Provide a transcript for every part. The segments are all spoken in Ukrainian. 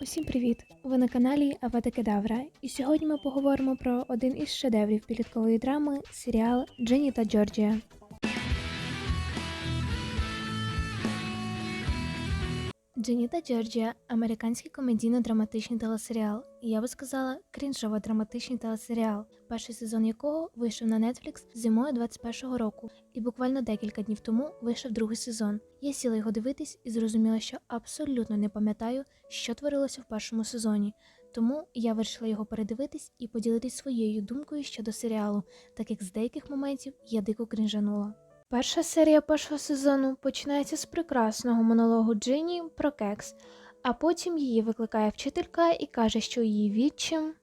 Усім привіт! Ви на каналі Авада Кедавра, і сьогодні ми поговоримо про один із шедеврів підліткової драми серіал Дженні та Джорджія. Дженні та Джорджія американський комедійно-драматичний телесеріал, і я би сказала, крінжово-драматичний телесеріал, перший сезон якого вийшов на Netflix зимою 21-го року, і буквально декілька днів тому вийшов другий сезон. Я сіла його дивитись і зрозуміла, що абсолютно не пам'ятаю, що творилося в першому сезоні. Тому я вирішила його передивитись і поділитись своєю думкою щодо серіалу, так як з деяких моментів я дико крінжанула. Перша серія першого сезону починається з прекрасного монологу Джині про кекс, а потім її викликає вчителька і каже, що її відчим.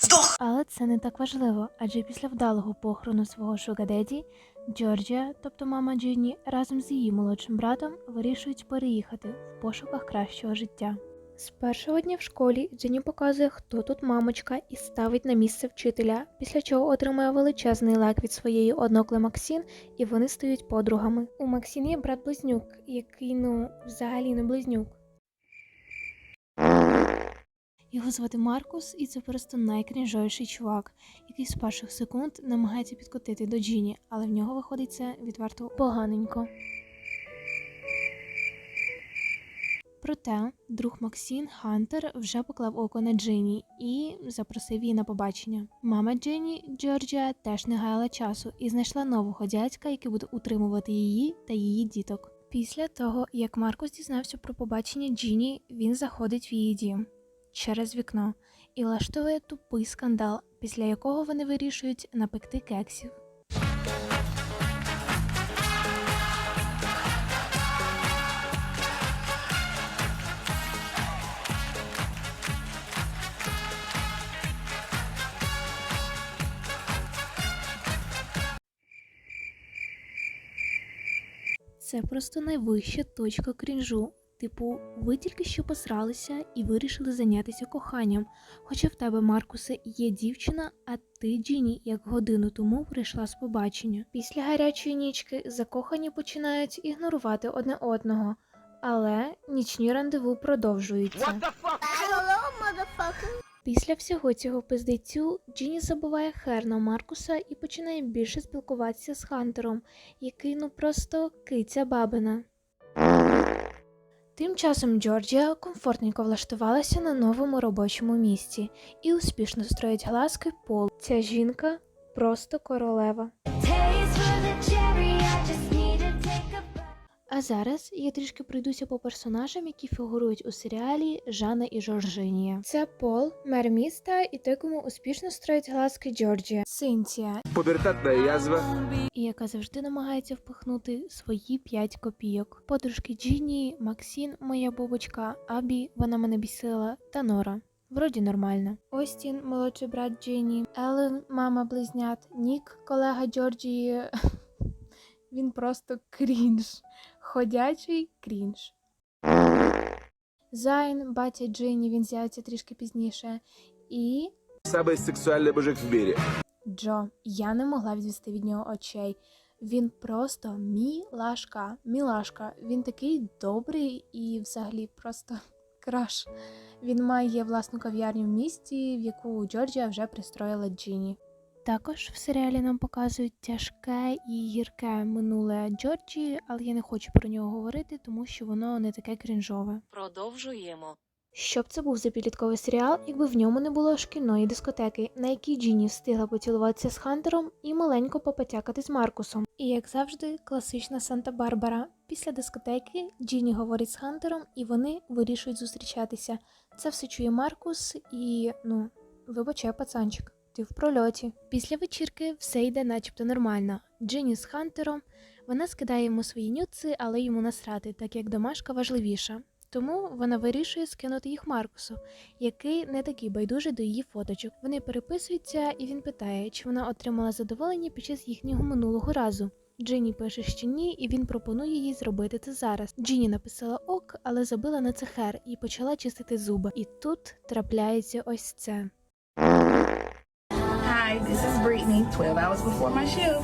Здох! Але це не так важливо, адже після вдалого похорону свого шугадеді Джорджія, тобто мама Джині, разом з її молодшим братом вирішують переїхати в пошуках кращого життя. З першого дня в школі Джині показує, хто тут мамочка, і ставить на місце вчителя, після чого отримує величезний лайк від своєї однокли Максін, і вони стають подругами. У Максін є брат близнюк, який ну взагалі не близнюк. Його звати Маркус, і це просто найкрінжовіший чувак, який з перших секунд намагається підкотити до Джіні, але в нього виходить це відверто поганенько. Проте друг Максін Хантер вже поклав око на Джині і запросив її на побачення. Мама Джині Джорджія теж не гаяла часу і знайшла нового дядька, який буде утримувати її та її діток. Після того, як Маркус дізнався про побачення Джіні, він заходить в її дім через вікно і влаштовує тупий скандал, після якого вони вирішують напекти кексів. Це просто найвища точка крінжу. Типу, ви тільки що посралися і вирішили зайнятися коханням. Хоча в тебе, Маркусе, є дівчина, а ти, Джіні, як годину тому прийшла з побачення. Після гарячої нічки закохані починають ігнорувати одне одного, але нічні рандеву продовжуються. Після всього цього пиздецю Джіні забуває хер на Маркуса і починає більше спілкуватися з Хантером, який ну просто киця бабина. Тим часом Джорджія комфортненько влаштувалася на новому робочому місці і успішно строїть глазки пол. Ця жінка просто королева. А зараз я трішки пройдуся по персонажам, які фігурують у серіалі Жанна і Жоржинія. Це Пол, мер міста, і той, кому успішно строїть глазки Джорджія. Синтія, Пубертатная язва. і яка завжди намагається впихнути свої 5 копійок. Подружки Джіні, Максін, моя бубочка, Абі, вона мене бісила, та Нора. Вроді нормально. Остін, молодший брат Джині, Елен, мама близнят, Нік, колега Джорджії. Він просто крінж. Ходячий крінж. Зайн, батя Джині, він з'явиться трішки пізніше. І Самый сексуальный мужик в мире. Джо, я не могла відвести від нього очей. Він просто мілашка, мілашка. Він такий добрий і взагалі просто краш. Він має власну кав'ярню в місті, в яку Джорджія вже пристроїла Джині. Також в серіалі нам показують тяжке і гірке минуле Джорджії, але я не хочу про нього говорити, тому що воно не таке крінжове. Продовжуємо. Що б це був за підлітковий серіал, якби в ньому не було шкільної дискотеки, на якій Джіні встигла поцілуватися з Хантером і маленько попотякати з Маркусом. І як завжди, класична Санта-Барбара. Після дискотеки Джіні говорить з Хантером, і вони вирішують зустрічатися. Це все чує Маркус і, ну, вибачай, пацанчик, в прольоті. Після вечірки все йде начебто нормально. Джині з Хантером, вона скидає йому свої нюци, але йому насрати, так як домашка важливіша. Тому вона вирішує скинути їх Маркусу, який не такий байдужий до її фоточок. Вони переписуються, і він питає, чи вона отримала задоволення під час їхнього минулого разу. Джині пише, що ні, і він пропонує їй зробити це зараз. Джині написала ок, але забила на це хер і почала чистити зуби. І тут трапляється ось це. Hi, this is Brittany. 12 hours before my shift.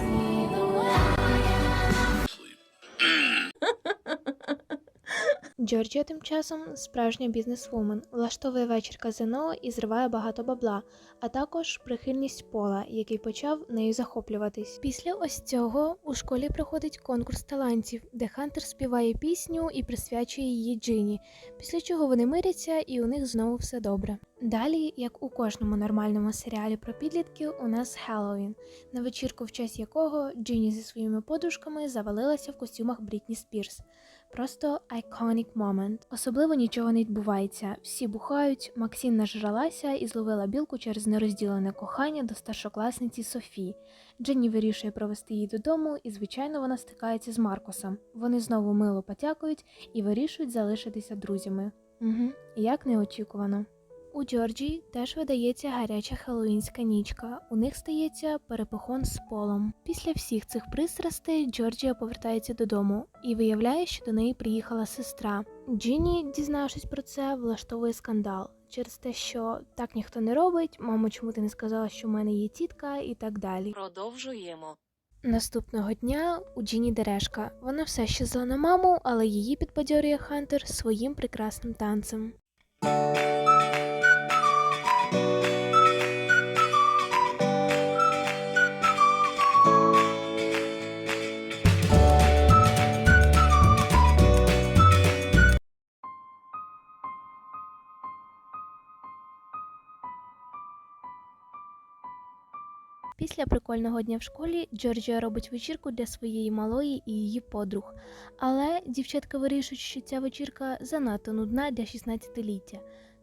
Джорджія тим часом справжня бізнесвумен, влаштовує вечір казино і зриває багато бабла, а також прихильність пола, який почав нею захоплюватись. Після ось цього у школі проходить конкурс талантів, де Хантер співає пісню і присвячує її Джині, після чого вони миряться і у них знову все добре. Далі, як у кожному нормальному серіалі про підлітків, у нас Хеллоуін, на вечірку, в честь якого Джині зі своїми подружками завалилася в костюмах Брітні Спірс. Просто iconic moment. Особливо нічого не відбувається. Всі бухають. Максін нажралася і зловила білку через нерозділене кохання до старшокласниці Софі. Дженні вирішує провести її додому, і, звичайно, вона стикається з Маркосом. Вони знову мило потякують і вирішують залишитися друзями. Угу, як неочікувано. У Джорджії теж видається гаряча хеллоуінська нічка. У них стається перепихон з полом. Після всіх цих пристрастей Джорджія повертається додому і виявляє, що до неї приїхала сестра. Джинні, дізнавшись про це, влаштовує скандал через те, що так ніхто не робить. Мамо, чому ти не сказала, що в мене є тітка, і так далі. Продовжуємо. Наступного дня у Джіні Дерешка. Вона все ще зла на маму, але її підбадьорює Хантер своїм прекрасним танцем. Після прикольного дня в школі Джорджія робить вечірку для своєї малої і її подруг. Але дівчатка вирішують, що ця вечірка занадто нудна для 16-ліття.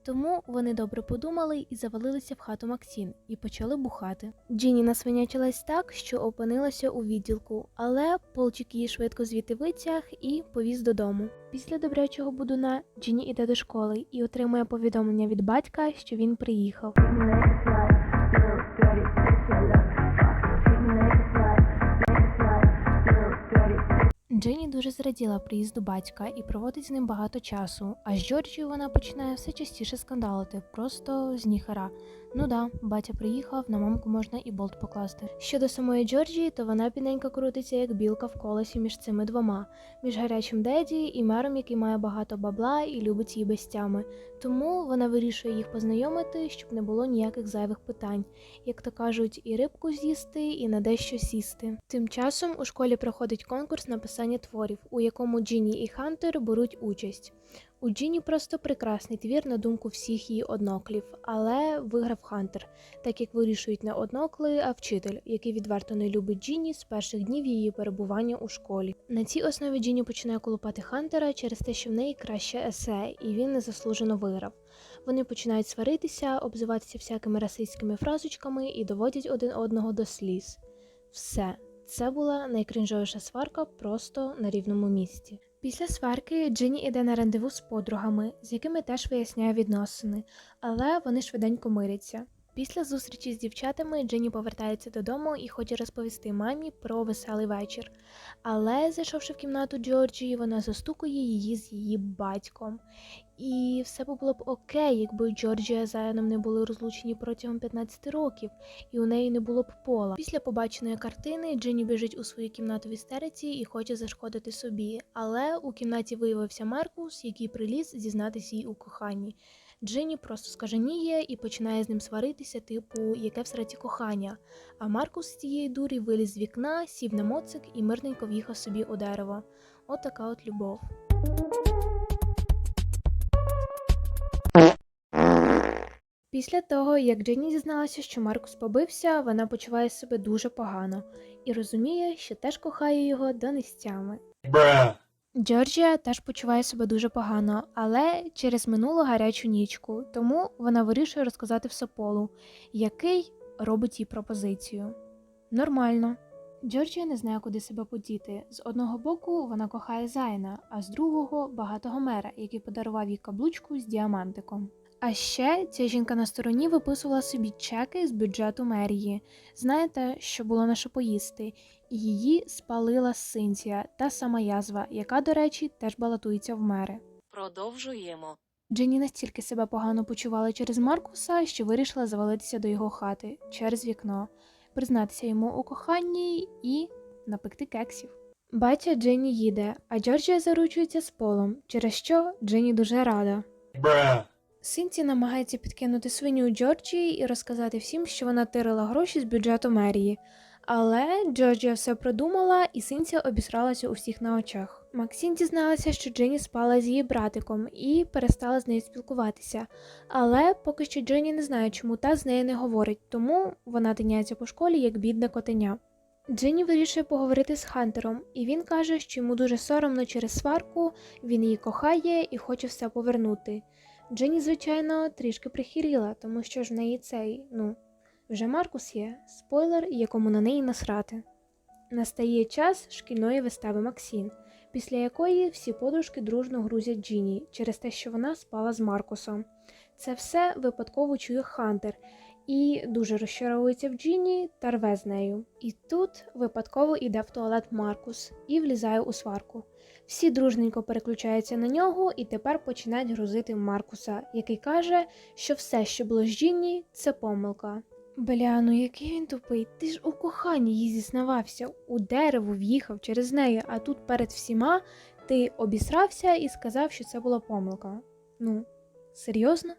Тому вони добре подумали і завалилися в хату Максін і почали бухати. Джині насвинячилась так, що опинилася у відділку, але полчик її швидко звідти витяг і повіз додому. Після добрячого будуна Джині іде до школи і отримує повідомлення від батька, що він приїхав. Джині дуже зраділа приїзду батька і проводить з ним багато часу. А з Джорджією вона починає все частіше скандалити, просто з ніхера. Ну да, батя приїхав, на мамку можна і болт покласти. Щодо самої Джорджії, то вона підненько крутиться як білка в колесі між цими двома, між гарячим деді і мером, який має багато бабла і любить її безтями. Тому вона вирішує їх познайомити, щоб не було ніяких зайвих питань. Як то кажуть, і рибку з'їсти, і на дещо сісти. Тим часом у школі проходить конкурс написання творів, у якому Джіні і Хантер беруть участь. У Джіні просто прекрасний твір на думку всіх її одноклів, але виграв Хантер, так як вирішують не однокли, а вчитель, який відверто не любить Джіні з перших днів її перебування у школі. На цій основі Джіні починає колупати Хантера через те, що в неї краще есе, і він незаслужено виграв. Вони починають сваритися, обзиватися всякими расистськими фразочками і доводять один одного до сліз. Все. Це була найкрінжовіша сварка просто на рівному місці. Після сварки Джині йде на рандеву з подругами, з якими теж виясняє відносини, але вони швиденько миряться. Після зустрічі з дівчатами Джині повертається додому і хоче розповісти мамі про веселий вечір. Але, зайшовши в кімнату Джорджії, вона застукує її з її батьком. І все було б окей, якби Джорджія з Айаном не були розлучені протягом 15 років, і у неї не було б пола. Після побаченої картини Джині біжить у свою кімнату в істериці і хоче зашкодити собі. Але у кімнаті виявився Маркус, який приліз зізнатися їй у коханні. Джині просто скаженіє і починає з ним сваритися, типу, яке в сраті кохання. А Маркус з цієї дурі виліз з вікна, сів на моцик і мирненько в'їхав собі у дерево. От така от любов. Після того, як Дженні дізналася, що Маркус побився, вона почуває себе дуже погано і розуміє, що теж кохає його до нестями. Джорджія теж почуває себе дуже погано, але через минулу гарячу нічку, тому вона вирішує розказати все полу, який робить їй пропозицію. Нормально. Джорджія не знає, куди себе подіти. З одного боку вона кохає Зайна, а з другого багатого мера, який подарував їй каблучку з діамантиком. А ще ця жінка на стороні виписувала собі чеки з бюджету мерії. Знаєте, що було на що поїсти, і її спалила Синтія, та сама язва, яка, до речі, теж балотується в мери. Продовжуємо. Дженні настільки себе погано почувала через Маркуса, що вирішила завалитися до його хати через вікно, признатися йому у коханні і напекти кексів. Батя Дженні їде, а Джорджія заручується з полом, через що Дженні дуже рада. Синці намагається підкинути свиню Джорджії і розказати всім, що вона тирила гроші з бюджету мерії. Але Джорджія все продумала, і Синція обісралася у всіх на очах. Максін дізналася, що Дженні спала з її братиком і перестала з нею спілкуватися. Але поки що Дженні не знає, чому та з нею не говорить, тому вона тиняється по школі як бідне котеня. Дженні вирішує поговорити з Хантером, і він каже, що йому дуже соромно через сварку, він її кохає і хоче все повернути. Дженні, звичайно, трішки прихіріла, тому що ж в неї цей, ну, вже Маркус є, спойлер, якому на неї насрати. Настає час шкільної вистави Максін, після якої всі подружки дружно грузять Джіні через те, що вона спала з Маркусом. Це все випадково чує Хантер і дуже розчаровується в Джіні та рве з нею. І тут випадково йде в туалет Маркус і влізає у сварку. Всі дружненько переключаються на нього і тепер починають грузити Маркуса, який каже, що все, що було з Джінні, це помилка. Бля, ну який він тупий, ти ж у коханні їй зізнавався, у дерево в'їхав через неї, а тут перед всіма ти обісрався і сказав, що це була помилка. Ну, серйозно?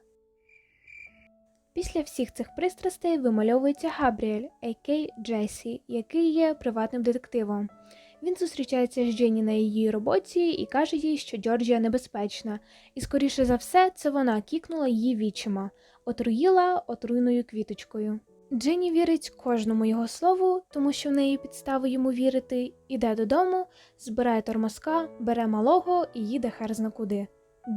Після всіх цих пристрастей вимальовується Габріель, а.к. Джесі, який є приватним детективом. Він зустрічається з Дженні на її роботі і каже їй, що Джорджія небезпечна, і скоріше за все, це вона кікнула її вічима, отруїла отруйною квіточкою. Дженні вірить кожному його слову, тому що в неї підстави йому вірити, іде додому, збирає тормозка, бере малого і їде хер куди.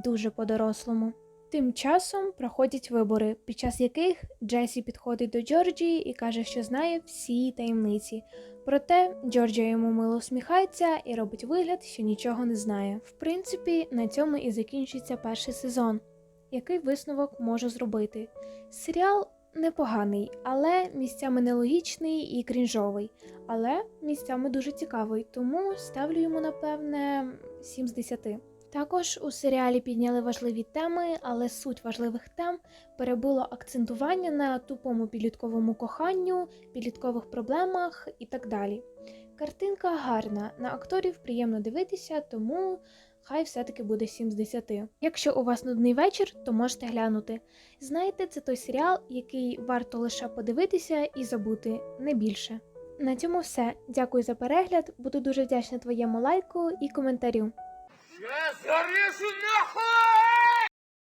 Дуже по-дорослому. Тим часом проходять вибори, під час яких Джесі підходить до Джорджії і каже, що знає всі таємниці. Проте Джорджія йому мило усміхається і робить вигляд, що нічого не знає. В принципі, на цьому і закінчується перший сезон. Який висновок можу зробити? Серіал непоганий, але місцями нелогічний і крінжовий, але місцями дуже цікавий, тому ставлю йому, напевне, 7 з 10. Також у серіалі підняли важливі теми, але суть важливих тем перебило акцентування на тупому підлітковому коханню, підліткових проблемах і так далі. Картинка гарна, на акторів приємно дивитися, тому хай все-таки буде 7 з 10. Якщо у вас нудний вечір, то можете глянути. Знаєте, це той серіал, який варто лише подивитися і забути, не більше. На цьому все. Дякую за перегляд. Буду дуже вдячна твоєму лайку і коментарю. Я зарежу нахуй!